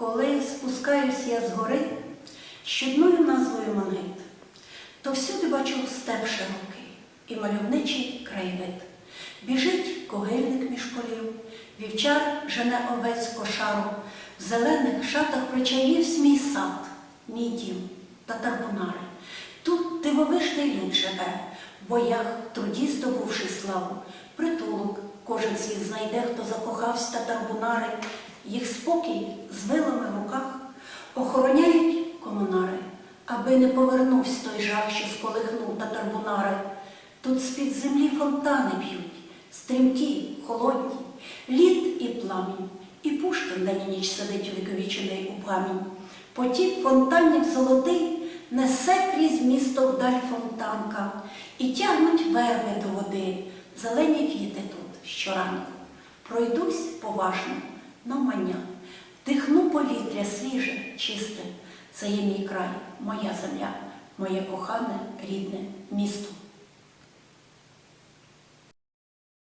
Коли спускаюсь я з гори з чудною назвою Мангит, то всюди бачу степ широкий і мальовничий краєвид. Біжить когильник між полів, вівчар жене овець кошару, в зелених шатах причаївсь мій сад, мій дім та тарбунари. Тут дивовижний люд живе, в боях, труді здобувши славу, притулок, кожен свій знайде, хто закохався та тарбунари, їх спокій з вилами в руках охороняють комунари, аби не повернувся той жах, що сколихнув татарбунари. Тут з-під землі фонтани б'ють, стрімкі, холодні, лід і пламінь, і Пушкін день і ніч сидить увіковічений у памінь. Потік фонтанів золотий несе крізь місто вдаль фонтанка, і тягнуть верби до води, зелені квіти тут щоранку. Пройдусь поважно, навмання, вдихну повітря свіже, чисте. Це є мій край, моя земля, моє кохане, рідне місто.